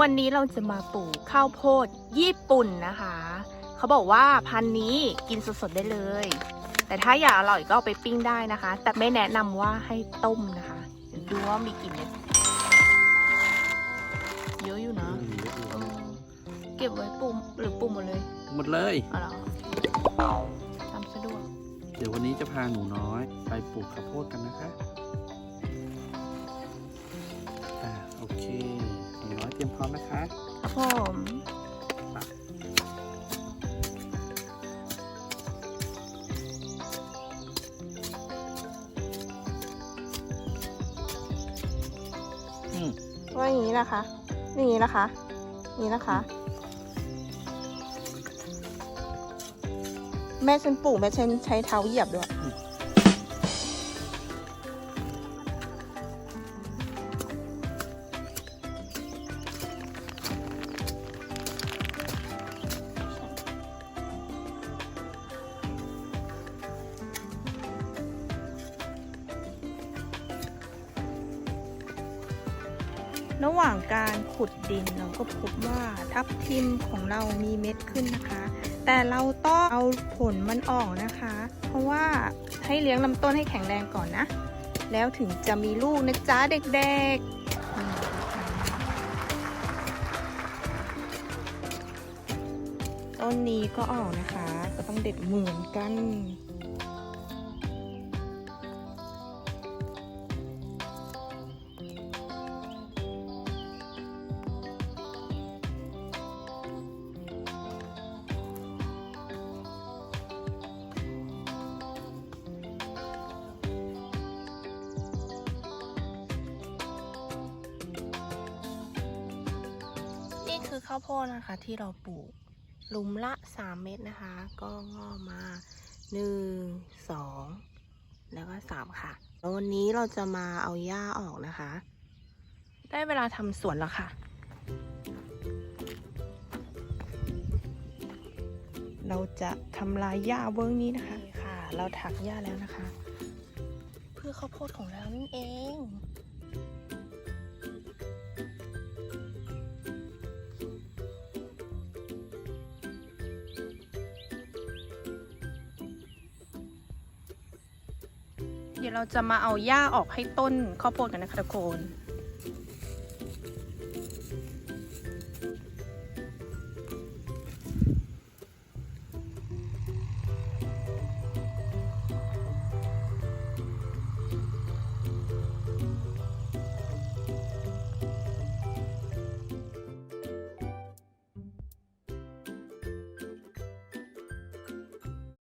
วันนี้เราจะมาปลูกข้าวโพดญี่ปุ่นนะคะ เขาบอกว่าพันธุ์นี้กินสดๆได้เลย แต่ถ้าอยากอร่อยก็เอาไปปิ้งได้นะคะ แต่ไม่แนะนำว่าให้ต้มนะคะเดี๋ยวดูว่ามีกลิ่นเม็ดเยอะอยู่นะเออเก็บไว้ปลูกหรือปลูกหมดเลย หมดเลยเอาเหรอทำสะดวก เดี๋ยววันนี้จะพาหนูน้อย ไปปลูกข้าวโพดกันนะคะ อ่าโอเคหนูน้อยเต รียมพร้อมนะคะครับผมอืมว่าอย่างนี้นะคะ อย่างนี้นะคะอย่างนี้นะคะ แม่ฉันปลูกแม่ฉันใช้เท้าเหยียบด้วย ระหว่างการขุดดินเราก็พบว่าทับทิมของเรามีเม็ดขึ้นนะคะ แต่เราต้องเอาผลมันออกนะคะ เพราะว่าให้เลี้ยงลำต้นให้แข็งแรงก่อนนะ แล้วถึงจะมีลูกนะจ๊ะเด็กๆต้นนี้ก็ออกนะคะ ก็ต้องเด็ดเหมือนกัน ข้าวโพดนะคะ ที่เราปลูกหลุมละ 3 เม็ดนะคะ ก็งอกมา 1 2 แล้วก็ 3 ค่ะ แล้ววันนี้เราจะมาเอาหญ้าออกนะคะ ได้เวลาทำสวนแล้วค่ะ เราจะทำลายหญ้าเวิ้งนี้นะคะค่ะ เราถักหญ้าแล้วนะคะ เพื่อข้าวโพดของเรานั่นเอง เดี๋ยวเราจะมาเอาหญ้าออกให้ต้นข้าวโพดกันนะคะทุกคน